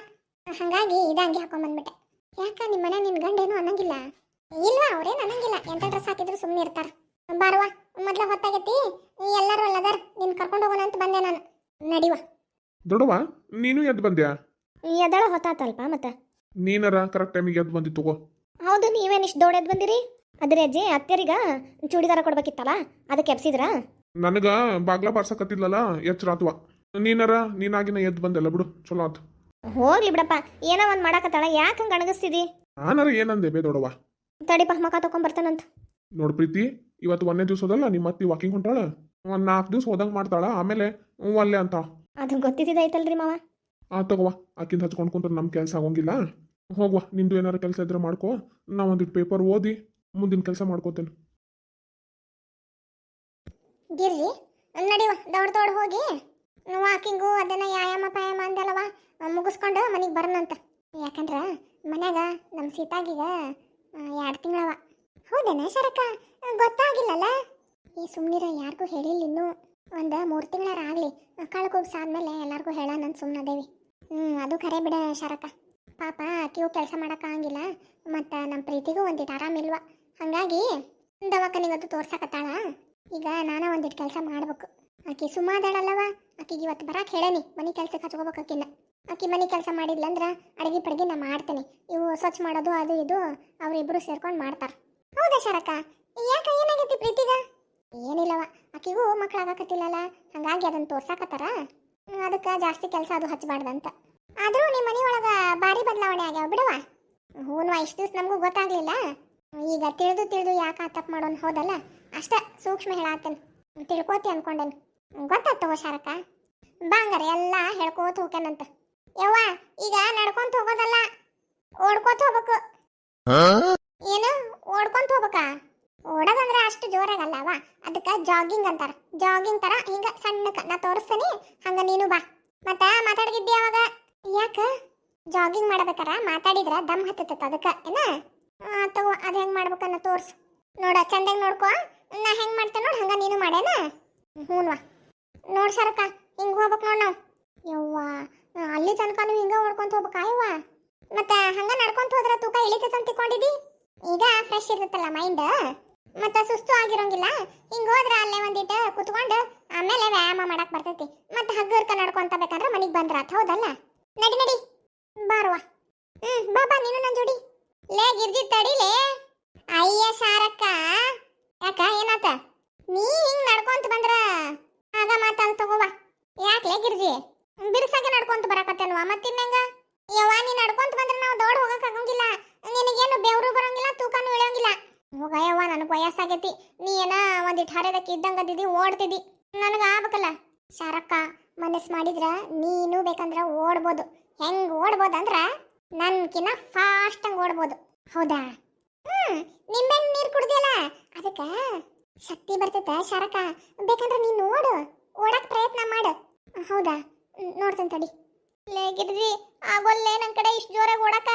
ಹಂಗಾಗಿ ಇದಂಗೆ ಅಂಗಿ ಹಾಕೊಂಡ್ ಬಂದ್ಬಿಟ್ಟೆ ಯಾಕ ನಿಮ್ಮ ಮನೆ ನಿನ್ ಗಂಡ ಏನು ಅನ್ನಂಗಿಲ್ಲ? ಇಲ್ವಾ ಅವ್ರೇನು ಅನ್ನಂಗಿಲ್ಲ? ಎಂತ ಡ್ರೆಸ್ ಹಾಕಿದ್ರು ಸುಮ್ಮನೆ ಇರ್ತಾರ. ಬಾರವ್ವ ಮೊದ್ಲ ಹೊತ್ತಾಗೈತಿ. ಎಲ್ಲರೂ ಅಲ್ಲದಾರ ನಿನ್ ಕರ್ಕೊಂಡು ಹೋಗೋಣ ಅಂತ ಬಂದೆ ನಾನು. ನಡಿವ ದೊಡವ ನೀನು ಎದ್ದು ಬಂದ್ಯಾ? ಎದಳ ಹೊತ್ತಾತಲ್ಪ ಮತ್ತ? ನೀನರ ಕರೆಕ್ಟ್ ಟೈಮಿಗೆ ಎದ್ದು ಬಂದಿ ತಗೋ. ಹೌದು ನೀವೇನು ಇಷ್ಟು ಎದ್ದು ಬಂದಿರಿ? ಅದ್ರ ಅಜ್ಜಿ ಅತ್ತೆರಿಗ ಚೂಡಿದಾರ ಕೊಡ್ಬೇಕಿತ್ತಲ್ಲ ಅದಕ್ಕೆ ಎಬ್ಸಿದ್ರ? ನನಗ ಬಾಗ್ಲ ಬಾರ್ಸಕತ್ತಿದ್ಲಲ್ಲ ಎಚ್ಚರ ಅಥವಾ ನೀನರ ನೀನಾಗಿನ ಎದ್ದು ಬಂದಲ್ಲ ಬಿಡು ಚಲೋ ಆತು. ಹೋಗ್ಲಿ ಬಿಡಪ್ಪ ಏನೋ ಒಂದು ಮಾಡಕತ್ತಾಳ ಯಾಕೆ ಹಂಗೆ ಅಣಗಿಸ್ತಿದಿ? ಆನರ ಏನಂದೆ ಬೇ ದೊಡವ ತಡಿಪ ಮಕ ತಕೊಂಬರ್ತಾನಂತ ನೋಡ್ ಪ್ರೀತಿ ಇವತ್ತು ಒಂದೇ ದಿವಸ ಹೋದಲ್ಲ ನಿಮ್ಮ ಅತ್ತಿ ವಾಕಿಂಗ್ ಹೊಂಟಾಳ? ಒಂದ್ ನಾಲ್ಕು ದಿವಸ ಹೋದಂಗ್ ಮಾಡ್ತಾಳ ಆಮೇಲೆ ಹ್ಞೂ ಅಲ್ಲೇ ಅಂತ. ಅದು ಗೊತ್ತಿದ್ದೈತಲ್ರಿ ಮಾವ. ಆ ತಗೋವಾ ಆಕಿಂದ ಹಚ್ಕೊಂಡ್ ಕುಂತ್ರೆ ನಮ್ಮ ಕೆಲಸ ಆಗೋಂಗಿಲ್ಲ. ಹೋಗ್ವಾ ನಿಂದು ಏನಾರ ಕೆಲಸ ಇದ್ರೆ ಮಾಡ್ಕೋ ನಾ ಒಂದಿಟ್ಟು ಪೇಪರ್ ಓದಿ ಮುಂದಿನ ಕೆಲಸ ಮಾಡ್ಕೋತೇನೆ. ಗಿರ್ಜಿ ನಡಿವ ದೌಡ್ ದೌಡ್ ಹೋಗಿ. ವಾಕಿಂಗು ಅದನ್ನ ವ್ಯಾಯಾಮ, ಪಾಯಾಮ ಅಂದಲ್ಲವ ಮುಗಿಸ್ಕೊಂಡು ಮನೆಗೆ ಬರೋಣಂತ. ಯಾಕಂದ್ರೆ ಮನ್ಯಾಗ ನಮ್ಮ ಸೀತಾಗೀಗ ಎರಡು ತಿಂಗಳವ. ಹೌದೇನ ಶರಕ ಗೊತ್ತಾಗಿಲ್ಲಲ್ಲ? ಈ ಸುಮ್ಮನಿರ ಯಾರಿಗೂ ಹೇಳಿಲ್ಲ ಇನ್ನೂ. ಒಂದು ಮೂರು ತಿಂಗಳಾರ ಆಗಲಿ. ಕಳ್ಕೊಬ್ಸ್ ಹೋಗ್ಸಾದ್ಮೇಲೆ ಎಲ್ಲರಿಗೂ ಹೇಳ ನನ್ನ ಸುಮ್ಮನದೇವಿ ಹ್ಞೂ ಅದು ಖರೆ ಬಿಡ ಶರಕ ಪಾಪ ಕಿವು ಕೆಲಸ ಮಾಡೋಕ್ಕಾಗಿಲ್ಲ ಮತ್ತು ನಮ್ಮ ಪ್ರೀತಿಗೂ ಒಂದಿಟ್ಟು ಆರಾಮಿಲ್ವ ಹಾಗಾಗಿ ದವಾಖಾನಿಗಂತೂ ತೋರ್ಸಕತ್ತಾಳ. ಈಗ ನಾನು ಒಂದಿಟ್ಟು ಕೆಲಸ ಮಾಡ್ಬೇಕು. ಆಕಿ ಸುಮಾದಾಳಲ್ಲವ ಆಕಿಗೆ ಇವತ್ತು ಬರಕ್ಕೆ ಹೇಳೇನಿ, ಮನೆ ಕೆಲಸಕ್ಕೆ ಹಚ್ಕೋಬೇಕು ಆಕಿನ ಆಕಿ ಮನೆ ಕೆಲಸ ಮಾಡಿದ್ಲಂದ್ರ ಅಡಿಗೆ ಪಡಿಗೆ ನಾ ಮಾಡ್ತೇನೆ. ಇವು ಸ್ವಚ್ಛ ಮಾಡೋದು ಅದು ಇದು ಅವರಿಬ್ಬರು ಸೇರ್ಕೊಂಡು ಮಾಡ್ತಾರೆ. ಹೌದಾ ಶರಕ? ಯಾಕೆ ಏನಾಗೈತಿ ಪ್ರೀತಿಗ? ಏನಿಲ್ಲವ ಆಕಿಗೂ ಮಕ್ಕಳಾಗಕತ್ತಿಲ್ಲಲ್ಲ ಹಂಗಾಗಿ ಅದನ್ನ ತೋರ್ಸಾಕತ್ತಾರ. ಅದಕ್ಕೆ ಜಾಸ್ತಿ ಕೆಲಸ ಅದು ಹಚ್ಚಬಾರ್ದಂತ ಆದರೂ ನಿಮ್ಮ ಮನೆಯೊಳಗೆ ಭಾರಿ ಬದಲಾವಣೆ ಆಗ್ಯಾವ ಬಿಡವ ಹೂನ್ವ, ಇಷ್ಟು ದಿವ್ಸ ನಮಗೂ ಗೊತ್ತಾಗ್ಲಿಲ್ಲ. ಈಗ ತಿಳಿದು ತಿಳಿದು ಯಾಕೆ ತಪ್ಪು ಮಾಡೋನ್ ಹೋದಲ್ಲ, ಅಷ್ಟ ಸೂಕ್ಷ್ಮ ಹೇಳಾತೇನೆ. ತಿಳ್ಕೋತಿ ಅನ್ಕೊಂಡೇನು. ಗೊತ್ತಾಗ್ತವ ಶಾರಕ. ಬಾಂಗಾರ ಎಲ್ಲ ಹೇಳ್ಕೋತ ಹೋಗ್ಯಾನಂತ. ಯವ್ವ ಈಗ ನಡ್ಕೊಂತ ಹೋಗೋದಲ್ಲ? ಓಡ್ಕೊತ ಹೋಗ್ಬೇಕು. ಏನು? ಓಡ್ಕೊಂತ ಹೋಗ್ಬೇಕಾ? ಓಡೋದಂದ್ರೆ ಅಷ್ಟು ಜೋರಾಗಲ್ಲವ ಅದಕ್ಕೆ ಜಾಗಿಂಗ್ ಅಂತಾರ. ಜಾಗಿಂಗ್ ತರ ಹಿಂಗ ಸಣ್ಣಕ ನಾ ತೋರಿಸ್ತೇನೆ. ಹಂಗ ನೀನು ಬಾ. ಮತ್ತ ಮಾತಾಡ್ಗಿದ್ದಿ ಅವಾಗ ಯಾಕ? ಜಾಗಿಂಗ್ ಮಾಡ್ಬೇಕಾರ? ಮಾತಾಡಿದ್ರ ದಮ್ ಹತ್ತತ್ತ ಅದಕ್ಕೆ ಏನ? ತಗೋ ಅದು ಹೆಂಗ್ ಮಾಡ್ಬೇಕನ್ನ ತೋರ್ಸು. ನೋಡ ಚಂದಂಗ್ ನೋಡ್ಕೋ. ನಾ ಹೆಂಗ್ ಮಾಡ್ತೇನೆ ನೋಡ್ ಹಂಗ ನೀನು ಮಾಡೇನ ಹ್ಞೂನ್ವಾ ನೋಡ್ ಸರಕ ಹಿಂಗ್ ಹೋಗ್ಬೇಕು ನೋಡ್ ನಾವು. ಯವ್ವ ಅಲ್ಲಿ ತನಕ ಹಿಂಗ ಓಡ್ಕೊಂತ ಹೋಗ್ಬೇಕಾ ಯವ್ವ? ಮತ್ತ ಹಂಗ ನಡ್ಕೊಂತ ಹೋದ್ರ ತೂಕ ಇಳಿತೈತೆ ಅಂತ ತಿಳ್ಕೊಂಡಿದ್ದಿ ಈಗ ಫ್ರೆಶ್ ಇರ್ತೈತಲ್ಲ ಮೈಂಡ್ ಮತ್ತ ಸುಸ್ತು ಆಗಿರೋಂಗಿಲ್ಲ. ಹಿಂಗ್ ಹೋದ್ರ ಅಲ್ಲೇ ಒಂದಿಟ್ಟು ಕುತ್ಕೊಂಡು ಆಮೇಲೆ ವ್ಯಾಯಾಮ ಮಾಡಕ್ ಬರ್ತೈತಿ. ಮತ್ತ ಹಗ್ಗರ್ಕ ನಡ್ಕೊಂತ ಬೇಕಂದ್ರ ಮನಿಗ್ ಬಂದ್ರ ಅಥ ಹೌದಲ್ಲ? ನಡಿ ನಡಿ. ಬಾರುವ. ಹ್ಮ್, ಬಾ ನೀನು ನನ್ ಜೋಡಿ. ಲೇ ಗಿರ್ಜಿ ತಡಿಲೇ. ಅಯ್ಯ ಸಾರಕ್ಕ ಯಾಕ, ಏನಾತ? ನೀ ಹಿಂಗ್ ನಡ್ಕೊಂತ ಬಂದ್ರ ಆಗ ಮಾತಾಲ್ ತಗೋವ ಯಾಕೆ ಗಿರ್ಜಿ? ಬಿರ್ಸಾಗೆ ನಡ್ಕೊಂತ ಬರಾಕತ್ತೇನ್ವಾ? ಮತ್ತಿನ್ನಂಗ ಯವ್ವ, ನೀ ನಡ್ಕೊಂತ ಬಂದ್ರೆ ನಾವು ದೌಡ್ ಹೋಗಕ್ ಆಗಂಗಿಲ್ಲ. ನಿನಗೇನು ಬೆವರು ಬರಂಗಿಲ್ಲ, ತೂಕನೂ ಇಳಿಯಂಗಿಲ್ಲ. ಹೋಗ ಯವ್ವ, ನನಗೆ ವಯಸ್ಸಾಗೈತಿ. ನೀ ಏನ ಒಂದಿಟ್ಟು ಹರಿದಕ್ಕೆ ಇದ್ದಂಗ ಅದಿದಿ ಓಡ್ತಿದ್ದಿ ನನಗೆ ಆಗ್ಬೇಕಲ್ಲ. ಶಾರಕ್ಕ, ಮನಸ್ಸು ಮಾಡಿದ್ರ ನೀನು ಬೇಕಂದ್ರ ಓಡ್ಬೋದು. ಹೆಂಗ್ ಓಡ್ಬೋದಂದ್ರ ನನ್ಕಿನ ಫಾಸ್ಟ್ ಹಂಗೆ ಓಡ್ಬೋದು. ಹೌದಾ? ಹ್ಮ್, ನಿಂಬೆಹಣ್ಣು ನೀರು ಕುಡ್ದಿಯಲ್ಲ? ಅದಕ್ಕ ಶಕ್ತಿ ಬರ್ತೈತೆ, ಶಾರಕ. ಬೇಕಂದ್ರೆ ನೀನು ನೋಡು ಓಡಕ್ ಪ್ರಯತ್ನ ಮಾಡು. ಹೌದಾ? ನೋಡ್ತೇನೆ ತಡಿ. ಲೇ ಗಿರ್ಜಿ ಆಗೋಲ್ಲೇ ನನ್ ಕಡೆ ಇಷ್ಟು ಜೋರಾಗಿ ಓಡಕ.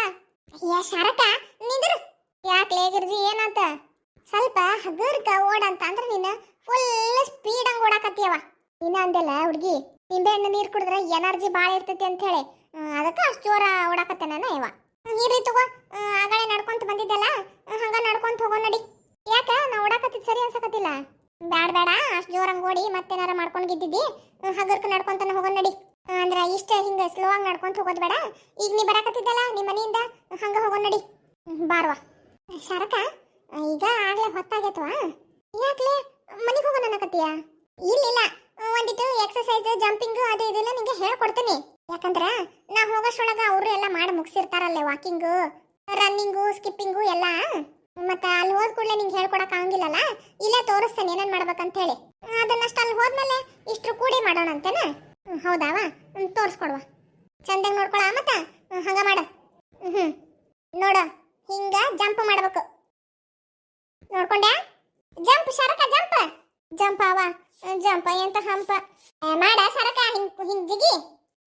ಯಾ ಶಾರಕ, ನಿಂದ್ರು. ಯಾಕೆ ಲೇ ಗಿರ್ಜಿ ಏನಂತ? ಸ್ವಲ್ಪ ಹಗರ್ಕ ಓಡಂತ ಅಂದ್ರೆ ನೀನು ಫುಲ್ ಸ್ಪೀಡ್ ಹಂಗ್ ಓಡಾಕತ್ತೀಯವ ನೀನ ಅಂದೆಲ್ಲ, ಹುಡುಗಿ ನಿಂಬೆಹಣ್ಣು ನೀರು ಕುಡಿದ್ರೆ ಎನರ್ಜಿ ಭಾಳ ಇರ್ತೈತಿ ಅಂತ ಹೇಳಿ. ಅದಕ್ಕೆ ಅಷ್ಟು ಜೋರ ಓಡಾಕತ್ತೆ ನಾನು ಇವ. ನೀರಿ ತಗೋ. ಆಗಳೇ ನಡ್ಕೊಂತ ಬಂದಿದ್ದಲ್ಲ. ಹಂಗ ನಡ್ಕೊಂತ ಹೋಗೋ ನಡಿ. ಯಾಕ? ನಾ ಓಡಾಕತ್ತಿದ್ ಸರಿ ಅನ್ಸಕತ್ತಿಲ್ಲ. ಬ್ಯಾಡ ಬ್ಯಾಡ, ಅಷ್ಟು ಜೋರಂಗ್ ಓಡಿ ಮತ್ತೇನಾರ ಮಾಡ್ಕೊಂಡ್ ಗಿದ್ದಿದ್ದಿ? ಹಗರ್ಕ ನಡ್ಕೊಂತಾನೆ ಹೋಗೋಣ ನಡಿ. ಅಂದ್ರ ಇಷ್ಟ ಹಿಂಗ ಸ್ಲೋ ಆಗಿ ನಡ್ಕೊಂತ ಹೋಗೋದ್ ಬೇಡ. ಈಗ ನೀ ಬರಾಕತ್ತಿದ್ದಲ್ಲ ನಿಮ್ಮ ಮನೆಯಿಂದ ಹಂಗ ಹೋಗೋಣ ನಡಿ. ಬಾರ್ವಾ. ಶರಕ ಈಗ ಆಗ್ಲೇ ಹೊತ್ತಾಗೈತವಾ ಯಾಕ್ಲೆ? ಮನೆಗೆ ಹೋಗೋಣ ಅನ್ನಕತ್ತೀಯ? ಇಲ್ಲ ಒಂದಿಟ್ಟು ಎಕ್ಸಸೈಸ್ ಜಂಪಿಂಗ್ ಅದು ಇದೆಲ್ಲ ನಿಂಗೆ ಹೇಳ್ಕೊಡ್ತೀನಿ. ಯಾಕಂದ್ರ ನಾ ಹೋಗೋಷ್ಟೊಳಗ ಅವರು ಎಲ್ಲ ಮಾಡಿ ಮುಗಿಸಿರ್ತಾರಲ್ಲೇ ವಾಕಿಂಗು ರನ್ನಿಂಗು ಸ್ಕಿಪ್ಪಿಂಗು ಎಲ್ಲ. ಮತ್ತೆ ಅಲ್ಲಿ ಹೋದ ಕೂಡಲೇ ನಿಂಗೆ ಹೇಳ್ಕೊಡಕ್ ಆಗಂಗಿಲ್ಲಲ್ಲ? ಇಲ್ಲೇ ತೋರಿಸ್ತೇನೆ, ಏನೇನು ಮಾಡ್ಬೇಕಂತ ಹೇಳಿ. ಅದನ್ನಷ್ಟು ಅಲ್ಲಿ ಹೋದ್ಮೇಲೆ ಇಷ್ಟು ಕೂಡಿ ಮಾಡೋಣ ಅಂತೇನ ಹೌದಾ ಹೌದಾವ ತೋರಿಸ್ಕೊಡುವ. ಚಂದಾಗಿ ನೋಡ್ಕೊಳ ಮತ್ತ? ಹಂಗ ಮಾಡ. ಹ್ಮ್ ನೋಡ, ಹಿಂಗ ಜಂಪ್ ಮಾಡ್ಬೇಕು. ನೋಡ್ಕೊಂಡ್ಯಾ? ಜಂಪ್, ಸರಕ, ಜಂಪ್. ಜಂಪ್ ಅವ ಜಂಪ್, ಎಂತ ಹಂಪ. ಮಾಡ, ಸರಕ, ಹಿಂಗ್ ಹಿಂಗ್ ಜಿಗಿ.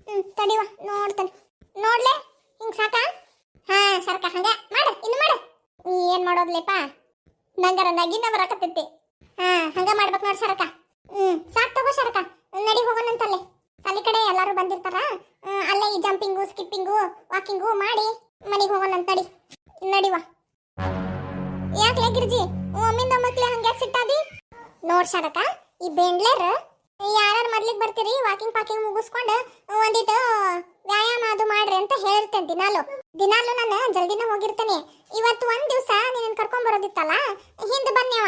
ಹ್ಮ್ ತಡಿವ ನೋಡ್ತಾನೆ. ನೋಡ್ಲೆ, ಹಿಂಗ್ ಸಾಕ? ಹಾ, ಸರಕ, ಹಂಗ ಮಾಡ, ಇನ್ನು ಮಾಡ. ಏನ್ ಮಾಡೋದ್ಲೇಪ? ನಂಗರ ನಗಿನ ಬರಕತ್ತೈತಿ ಹಾ, ಹಂಗ ಮಾಡ್ಬೇಕು ನೋಡ್ ಸರಕ ಹ್ಮ್, ಸಾಕ್ ತಗೋ ಸರಕ ನಡಿ ಹೋಗೋಣಂತಲ್ಲೇ ಅಲ್ಲಿ ಕಡೆ ಎಲ್ಲಾರು ಬಂದಿರ್ತಾರ. ಅಲ್ಲೇ ಈ ಜಂಪಿಂಗು ಸ್ಕಿಪ್ಪಿಂಗು ವಾಕಿಂಗು ಮಾಡಿ ಮನೆಗೆ ಹೋಗೋಣಂತ ನಡಿ. ನಡಿವಾ ಯಾಕ್ಲೆ ಗಿರ್ಜಿ? ಒಮ್ಮಿಂದ ಒಮ್ಮಕ್ಲೆ ಹಂಗ್ಯಾಕ್ ಸಿಟ್ಟಾದಿ? ನೋಡ್ ಸರಕ ಈ ಬೆಂಡ್ಲೇರ್ ಯಾರು ಮೊದ್ಲಿಗೆ ಬರ್ತೀರಿ? ವಾಕಿಂಗ್ ಪಾಕಿಂಗ್ ಮುಗಿಸ್ಕೊಂಡು ಒಂದಿಟ್ಟು, ವ್ಯಾಯಾಮ ಅದು ಮಾಡ್ರಿ ಅಂತ ಹೇಳಿರ್ತೇನೆ ದಿನಾಲು. ದಿನಾಲು ನಾನು ಜಲ್ದಿನ ಹೋಗಿರ್ತೇನೆ. ಇವತ್ತು ಒಂದ್ ದಿವಸ ನಿನ್ನ ಕರ್ಕೊಂಡ್ ಬರೋದಿತ್ತಲ್ಲ? ಹಿಂದೆ ಬನ್ನಿವ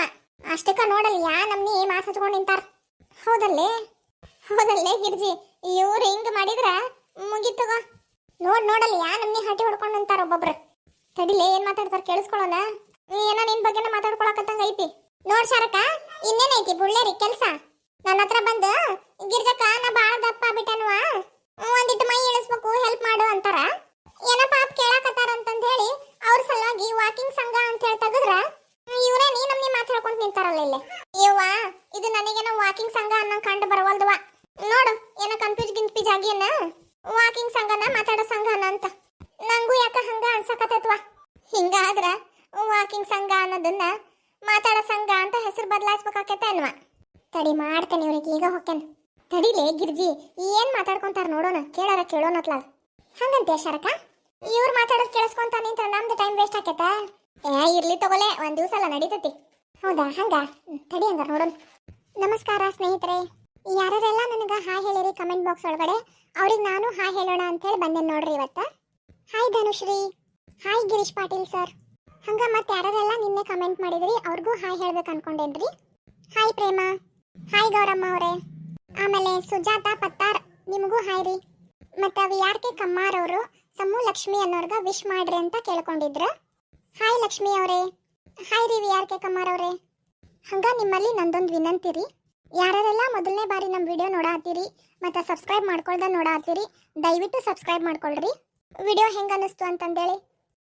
ಅಷ್ಟಕ್ಕ ನೋಡಲ್ಲ ಯಾ ನಮ್ನಿ ಮಾಸ್ ಹಚ್ಕೊಂಡು ನಿಂತಾರ. ಹೌದಲ್ಲೇ? ಹೌದಲ್ಲೇ ಗಿರ್ಜಿ? ಇವ್ರು ಹಿಂಗ್ ಮಾಡಿದ್ರ ಮುಗಿತಗ ನೋಡ್, ನೋಡಲ್ಲ ಯಾ ನಮ್ನಿ ಹಟ್ಟಿ ಹೊಡ್ಕೊಂಡು ನಿಂತಾರ ಒಬ್ಬೊಬ್ರು. ತಡಿಲೆ, ಏನ್ ಮಾತಾಡ್ತಾರ ಕೇಳಿಸ್ಕೊಳ್ಳೋಣ ಏನೋ ನಿನ್ ಬಗ್ಗೆನ ಮಾತಾಡ್ಕೊಳಕತ್ತಂಗ ಐತಿ. ನೋಡ್ ಶಾರಕ, ಇನ್ನೇನೈತಿ ಬುಳ್ಳೇರಿ ಕೆಲ್ಸ? ನನ್ನ ಹತ್ರ ಬಂದು, ಗಿರ್ಜಕ್ಕ, ನಾ ಬಾಳ ದಪ್ಪ ಬಿಟ್ಟನ್ವ ಒಂದಿಟ್ಟು ಮೈ ಇಳಿಸ್ಬೇಕು ಹೆಲ್ಪ್ ಮಾಡು ಅಂತಾರ. ಏನಪ್ಪಾ ಪಾಪ ಕೇಳಾಕತ್ತಾರ ಅಂತಂದ ಹೇಳಿ ಅವ್ರ ಸಲುವಾಗಿ ವಾಕಿಂಗ್ ಸಂಘ ಅಂತ ಹೇಳಿ ತೆಗದ್ರ ಇವರೇ ನೀ ನಮ್ನಿ ಮಾತಾಡ್ಕೊಂಡ್ ನಿಂತಾರಲ್ಲ ಇಲ್ಲಿ. ಯವ್ವ, ಇದು ನನಗೇನೋ ವಾಕಿಂಗ್ ಸಂಘ ಅನ್ನೋ ಕಂಡು ಬರವಲ್ದವ. ನೋಡು, ಏನೋ ಕನ್ಫ್ಯೂಸ್ ಗಿನ್ಫ್ಯೂಸ್ ಆಗ್ಯಾನ ವಾಕಿಂಗ್ ಸಂಘನ ಮಾತಾಡೋ ಸಂಘನ ಅಂತ. ನಂಗೂ ಯಾಕ ಹಂಗ ಅನ್ಸಕತ್ತೈತ್ವ? ಹಿಂಗಾದ್ರ ವಾಕಿಂಗ್ ಸಂಘ ಅನ್ನೋದನ್ನ ಮಾತಾಡೋ ಸಂಘ ಅಂತ ಹೆಸರು ಬದಲಾಯಿಸ್ಬೇಕಾಕೈತೆ ಅನ್ವಾ ತಡಿ ಮಾಡ್ತೇನೆ ಇವ್ರಿಗೆ, ಈಗ ಹೊಕ್ಕೇನ್ ತಡಿಲೇ ಗಿರ್ಜಿ, ಏನ್ ಮಾತಾಡ್ಕೊಂತಾರ ನೋಡೋಣ, ಕೇಳಾರ ಕೇಳೋಣತ್ಲ. ಹಂಗಂತೆ ಶರಕ ಇವ್ರು ಮಾತಾಡೋದ್ ಕೇಳಿಸ್ಕೊಂತ ನಿಂತ ನಮ್ದು ಟೈಮ್ ವೇಸ್ಟ್ ಆಕೇತ? ಏ, ಇರ್ಲಿ ತಗೊಲೆ, ಒಂದ್ ದಿವಸ ಎಲ್ಲ ನಡೀತತಿ. ಹೌದಾ, ಹಂಗ? ತಡಿ ಹಂಗ ನೋಡೋಣ. ನಮಸ್ಕಾರ ಸ್ನೇಹಿತರೆ. ಯಾರೆಲ್ಲ ನನಗೆ ಹಾಯ್ ಹೇಳಿರಿ ಕಮೆಂಟ್ ಬಾಕ್ಸ್ ಒಳಗಡೆ, ಅವ್ರಿಗೆ ನಾನು ಹಾಯ್ ಹೇಳೋಣ ಅಂತೇಳಿ ಬಂದೇನೆ ನೋಡ್ರಿ ಇವತ್ತ. Hi Dhanushree. Hi Girish Patil sir. ಹಂಗ ಮತ್ತೆ ಯಾರೆಲ್ಲ ನಿನ್ನೆ ಕಮೆಂಟ್ ಮಾಡಿದ್ರಿ, ಅವ್ರಿಗೂ ಹಾಯ್ ಹೇಳ್ಬೇಕು ಅನ್ಕೊಂಡೇನ್ರಿ. ಹಾಯ್ ಪ್ರೇಮ. ಹಾಯ್ ಗೌರಮ್ಮ ಅವರೇ. ಆಮೇಲೆ ಸುಜಾತ ಪತ್ತಾರ್, ನಿಮಗೂ ಹಾಯ್ ರೀ. ಮತ್ತೆ ವಿ ಆರ್ ಕೆ ಕಮ್ಮಾರ್ ಅವರು ಸಮ್ಮು ಲಕ್ಷ್ಮಿ ಅನ್ನೋರ್ಗ ವಿಶ್ ಮಾಡ್ರಿ ಅಂತ ಕೇಳ್ಕೊಂಡಿದ್ರು. ಹಾಯ್ ಲಕ್ಷ್ಮಿ ಅವರೇ. ಹಾಯ್ ರೀ ವಿ ಆರ್ ಕೆ ಕಮ್ಮಾರ್ ಅವರೇ. ಹಂಗ ನಿಮ್ಮಲ್ಲಿ ನಂದೊಂದು ವಿನಂತಿ ರೀ. ಯಾರೆಲ್ಲ ಮೊದಲನೇ ಬಾರಿ ನಮ್ಮ ವಿಡಿಯೋ ನೋಡಾತೀರಿ ಮತ್ತು ಸಬ್ಸ್ಕ್ರೈಬ್ ಮಾಡ್ಕೊಳ್ದ ನೋಡಾತ್ತೀರಿ ದಯವಿಟ್ಟು ಸಬ್ಸ್ಕ್ರೈಬ್ ಮಾಡ್ಕೊಳ್ರಿ. ವಿಡಿಯೋ ಹೆಂಗೆ ಅನ್ನಿಸ್ತು ಅಂತಂದೇಳಿ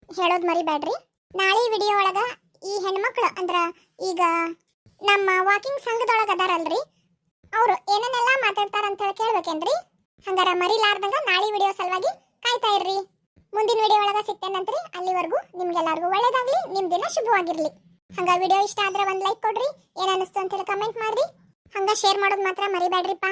ಹೇಳೋದು ಮರಿಬೇಡ್ರಿ ನಾಳೆ ವಿಡಿಯೋ ಒಳಗೆ ಈ ಹೆಣ್ಮಕ್ಳು ಅಂದ್ರೆ ಈಗ ನಮ್ಮ ವಾಕಿಂಗ್ ಸಂಘದೊಳಗೆ ಅದಾರಲ್ರಿ. ಅವರು ಏನೇನೆಲ್ಲ ಮಾತಾಡ್ತಾರ ಅಂತ ಹೇಳಿ ಕೇಳ್ಬೇಕೇನ್ರಿ? ಹಂಗಾರ ಮರಿಲಾರ್ದಂಗ ನಾಳೆ ವಿಡಿಯೋ ಸಲುವಾಗಿ ಕಾಯ್ತಾ ಇರ್ರಿ. ಮುಂದಿನ ವಿಡಿಯೋ ಒಳಗ ಸಿಗ್ತೇನಂತ್ರಿ ಅಲ್ಲಿವರೆಗೂ ನಿಮ್ಗೆಲ್ಲರಿಗೂ ಒಳ್ಳೇದಾಗ್ಲಿ, ನಿಮ್ ದಿನ ಶುಭವಾಗಿರ್ಲಿ. ಹಂಗ ವಿಡಿಯೋ ಇಷ್ಟ ಆದ್ರೆ ಒಂದ್ ಲೈಕ್ ಕೊಡ್ರಿ, ಏನ್ ಅಂತ ಹೇಳಿ ಕಮೆಂಟ್ ಮಾಡ್ರಿ. ಹಂಗ ಶೇರ್ ಮಾಡೋದು ಮಾತ್ರ ಮರಿಬೇಡ್ರಿಪ್ಪ